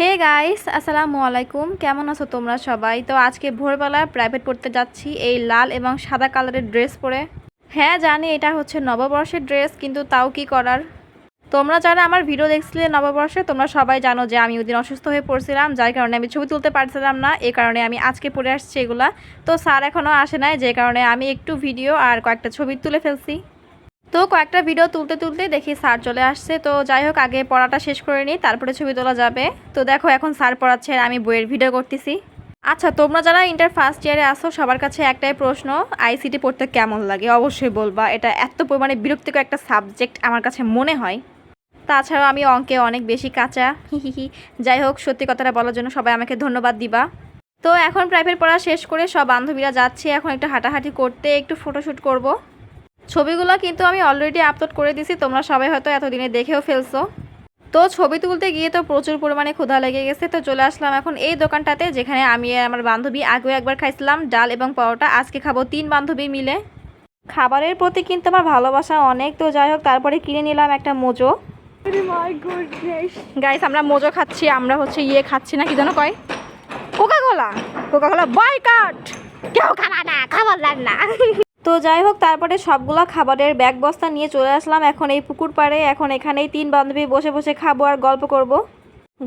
Hey guys আসসালামু আলাইকুম। কেমন আছো তোমরা সবাই? তো আজকে ভোরবেলা প্রাইভেট পড়তে যাচ্ছি এই লাল এবং সাদা কালারের ড্রেস পরে। হ্যাঁ জানি এটা হচ্ছে নববর্ষের ড্রেস কিন্তু তাও কি করার? তোমরা যারা আমার ভিডিও দেখছিলে নববর্ষে, তোমরা সবাই জানো যে আমি ওদিন অসুস্থ হয়ে পড়ছিলাম, যার কারণে আমি ছবি তুলতে পারছিলাম না এই কারণে আমি আজকে পরে আসছি এগুলা। তো স্যার এখনও আসে নাই, যে কারণে আমি একটু ভিডিও আর কয়েকটা ছবি তুলে ফেলছি। তো কয়েকটা ভিডিও তুলতে তুলতে দেখি স্যার চলে আসছে। তো যাই হোক, আগে পড়াটা শেষ করে নিই, তারপরে ছবি তোলা যাবে। তো দেখো, এখন স্যার পড়াচ্ছে আর আমি বইয়ের ভিডিও করতেছি। আচ্ছা তোমরা যারা ইন্টার ফার্স্ট ইয়ারে আসো সবার কাছে একটাই প্রশ্ন আইসিটি পড়তে কেমন লাগে? অবশ্যই বলবা, এটা এত পরিমাণে বিরক্তিকর একটা সাবজেক্ট আমার কাছে মনে হয়। তাছাড়াও আমি অঙ্কে অনেক বেশি কাঁচা। হি হি হি যাই হোক, সত্যি কথাটা বলার জন্য সবাই আমাকে ধন্যবাদ দিবা। তো এখন প্রাইভেট পড়া শেষ করে সব বান্ধবীরা যাচ্ছে, এখন একটু হাঁটাহাঁটি করতে, একটু ফটোশ্যুট করব। ছবিগুলো কিন্তু আমি অলরেডি আপলোড করে দিছি তোমরা সবাই হয়তো এতদিনে দেখেও ফেলছো। তো ছবি তুলতে গিয়ে তো প্রচুর পরিমাণে ক্ষুধা লেগে গেছে, তো চলে আসলাম এখন এই দোকানটাতে, যেখানে আমি আমার বান্ধবী আগেও একবার খাইছিলাম ডাল এবং পরোটা, আজকে খাব তিন বান্ধবী মিলে। খাবারের প্রতি কিন্তু আমার ভালোবাসা অনেক, তো যাই হোক, তারপরে কিনে নিলাম একটা মোজো। গাইস আমরা মোজো খাচ্ছি, আমরা হচ্ছে ইয়ে খাচ্ছি না, কি যেন কয়? Coca Cola Coca Cola boycott কেউ খাবা না খাবার না। তো যাই হোক, তারপরে সবগুলো খাবারের ব্যাগ বস্তা নিয়ে চলে আসলাম এখন এই পুকুর পাড়ে। এখন এখানেই তিন বান্ধবী বসে বসে খাব আর গল্প করব।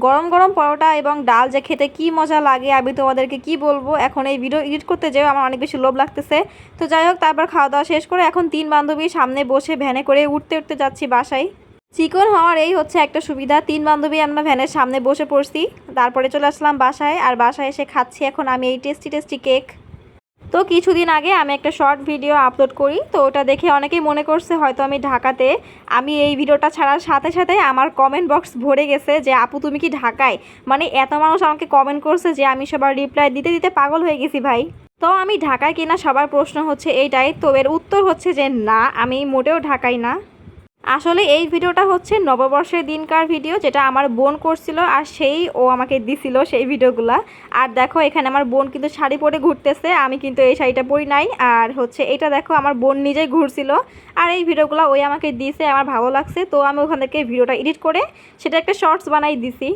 গরম গরম পরোটা এবং ডাল যে খেতে কি মজা লাগে, আমি তোমাদেরকে কি বলব? এখন এই ভিডিও এডিট করতে যেও, আমার অনেক বেশি লোভ লাগতেছে। তো যাই হোক, তারপর খাওয়া দাওয়া শেষ করে এখন তিন বান্ধবী সামনে বসে ভ্যানে করে উঠতে উঠতে যাচ্ছি বাসায়। চিকন হওয়ার এই হচ্ছে একটা সুবিধা, তিন বান্ধবী আমরা ভ্যানের সামনে বসে পড়ছি। তারপরে চলে আসলাম বাসায়, আর বাসায় এসে খাচ্ছি এখন আমি এই টেস্টি টেস্টি কেক তো কিছুদিন আগে আমি একটা শর্ট ভিডিও আপলোড করি, তো ওটা দেখে অনেকেই মনে করছে হয়তো আমি ঢাকাতে, আমি এই ভিডিওটা ছাড়ার সাথে সাথে আমার কমেন্ট বক্স ভরে গেছে যে, আপু, তুমি কি ঢাকায়? মানে এত মানুষ আমাকে কমেন্ট করছে যে, আমি সবার রিপ্লাই দিতে দিতে পাগল হয়ে গেছি ভাই। তো আমি ঢাকায় কিনা সবার প্রশ্ন হচ্ছে এইটাই তো এর উত্তর হচ্ছে যে, না, আমি মোটেও ঢাকাই না। আসলে এই ভিডিওটা হচ্ছে নববর্ষের দিনকার ভিডিও, যেটা আমার বোন করছিল আর সেই ও আমাকে দিছিল সেই ভিডিওগুলা। আর দেখো, এখানে আমার বোন কিন্তু শাড়ি পরে ঘুরতেছে, আমি কিন্তু এই শাড়িটা পরি নাই। আর হচ্ছে এটা দেখো, আমার বোন নিজেই ঘুরছিল। আর এই ভিডিওগুলো ওই আমাকে দিয়েছে আমার ভালো লাগছে। তো আমি ওখান থেকে ভিডিওটা এডিট করে সেটা একটা শর্টস বানাই দিছি।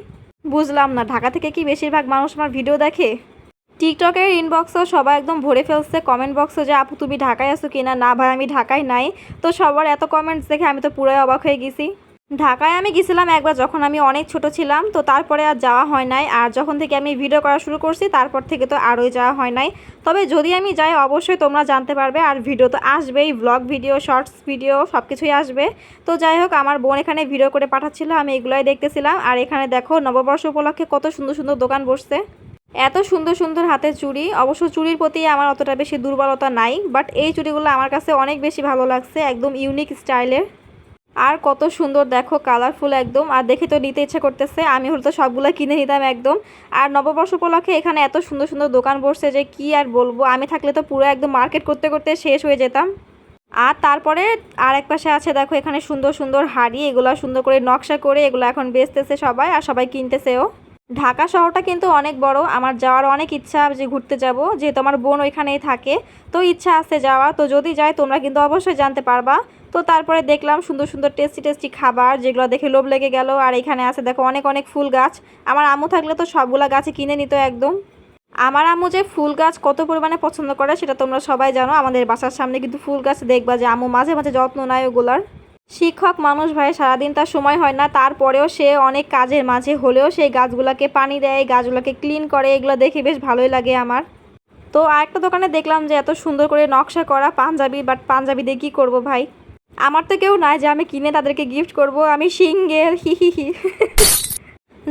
বুঝলাম না, ঢাকা থেকে কি বেশিরভাগ মানুষ আমার ভিডিও দেখে? টিকটকের ইনবক্সও সবাই একদম ভরে ফেলছে। কমেন্ট বক্সে যে, আপু, তুমি ঢাকায় আছো কিনা? না ভাই, আমি ঢাকায় নাই। তো সবার এত কমেন্টস দেখে আমি তো পুরোই অবাক হয়ে গেছি। ঢাকায় আমি গেছিলাম একবার যখন আমি অনেক ছোট ছিলাম, তো তারপরে আর যাওয়া হয় নাই। আর যখন থেকে আমি ভিডিও করা শুরু করছি, তারপর থেকে তো আরোই যাওয়া হয় নাই। তবে যদি আমি যাই, অবশ্যই তোমরা জানতে পারবে। আর ভিডিও তো আসবেই ব্লগ ভিডিও শর্টস ভিডিও সব কিছুই আসবে। তো যাই হোক, আমার বোন এখানে ভিডিও করে পাঠাচ্ছিল, আমি এগুলোই দেখতেছিলাম। আর এখানে দেখো, নববর্ষ উপলক্ষে কত সুন্দর সুন্দর দোকান বসছে। এত সুন্দর সুন্দর হাতের চুড়ি। অবশ্য চুড়ির প্রতি আমার অতটা বেশি দুর্বলতা নাই বাট এই চুড়িগুলো আমার কাছে অনেক বেশি ভালো লাগছে, একদম ইউনিক স্টাইলের আর কত সুন্দর দেখো কালারফুল একদম। আর দেখে তো নিতে ইচ্ছা করতেছে, আমি হয়তো সবগুলো কিনে নিতাম একদম। আর নববর্ষ উপলক্ষে এখানে এত সুন্দর সুন্দর দোকান বসছে যে কি আর বলব, আমি থাকলে তো পুরো একদম মার্কেট করতে করতে শেষ হয়ে যেতাম। আর তারপরে আর এক পাশে আছে দেখো, এখানে সুন্দর সুন্দর হাড়ি, এগুলো সুন্দর করে নকশা করে এগুলো এখন বেচতেছে সবাই, আর সবাই কিনতেছেও। ঢাকা শহরটা কিন্তু অনেক বড়। আমার যাওয়ার অনেক ইচ্ছা যে ঘুরতে যাব যেহেতু আমার বোন ওইখানেই থাকে। তো ইচ্ছা আছে যাওয়া তো যদি যায়, তোমরা কিন্তু অবশ্যই জানতে পারবা। তো তারপরে দেখলাম সুন্দর সুন্দর টেস্টি টেস্টি খাবার, যেগুলো দেখে লোভ লেগে গেল। আর এখানে আছে, দেখো, অনেক অনেক ফুল গাছ। আমার আম্মু থাকলে তো সবগুলা গাছে কিনে নিত একদম। আমার আম্মু যে ফুল গাছ কত পরিমাণে পছন্দ করে, সেটা তোমরা সবাই জানো। আমাদের বাসার সামনে কিন্তু ফুল গাছ দেখবা যে আম্মু মাঝে মাঝে যত্ন নেয় ওগুলার। শিক্ষক মানুষ ভাই, সারাদিন তার সময় হয় না, তারপরেও সে অনেক কাজের মাঝে হলেও সেই গাছগুলোকে পানি দেয়, গাছগুলোকে ক্লিন করে, এগুলো দেখে বেশ ভালোই লাগে আমার। তো আরেকটা দোকানে দেখলাম যে এত সুন্দর করে নকশা করা পাঞ্জাবি বাট পাঞ্জাবি দিয়ে কী করব ভাই? আমার তো কেউ নাই যে আমি কিনে তাদেরকে গিফট করব, আমি সিঙ্গেল, হি হি হি।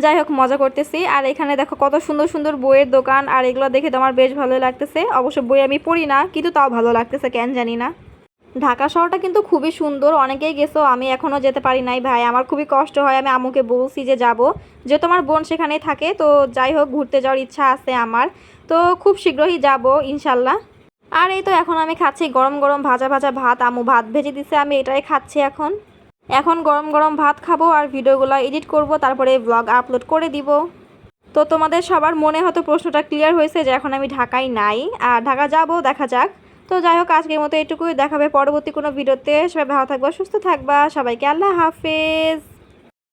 যাই হোক, মজা করতেছি। আর এখানে দেখো কত সুন্দর সুন্দর বইয়ের দোকান, আর এগুলো দেখে তো আমার বেশ ভালোই লাগতেছে। অবশ্য বই আমি পড়ি না, কিন্তু তাও ভালো লাগতেছে, কেন জানি না। ঢাকা শহরটা কিন্তু খুবই সুন্দর। অনেকেই গেছো, আমি এখনও যেতে পারি নাই ভাই। আমার খুবই কষ্ট হয়, আমি আমুকে বলছি যে যাব। যে তোমার বোন সেখানেই থাকে, তো যাই হোক, ঘুরতে যাওয়ার ইচ্ছা আছে আমার। তো খুব শীঘ্রই যাব, ইনশাল্লাহ। আর এই তো এখন আমি খাচ্ছি গরম গরম ভাজা ভাজা ভাত। আমু ভাত ভেজে দিছে, আমি এটাই খাচ্ছি এখন। এখন গরম গরম ভাত খাব আর ভিডিওগুলো এডিট করব, তারপরে ব্লগ আপলোড করে দিব। তো তোমাদের সবার মনে হয়তো প্রশ্নটা ক্লিয়ার হয়েছে যে এখন আমি ঢাকায় নাই। আর ঢাকা যাব, দেখা যাক। তো যাই হোক, আজকের মতো এটুকুই। দেখাবে পরবর্তী কোনো ভিডিওতে। সবাই ভালো থাকবা, সুস্থ থাকবা। সবাইকে আল্লাহ হাফেজ।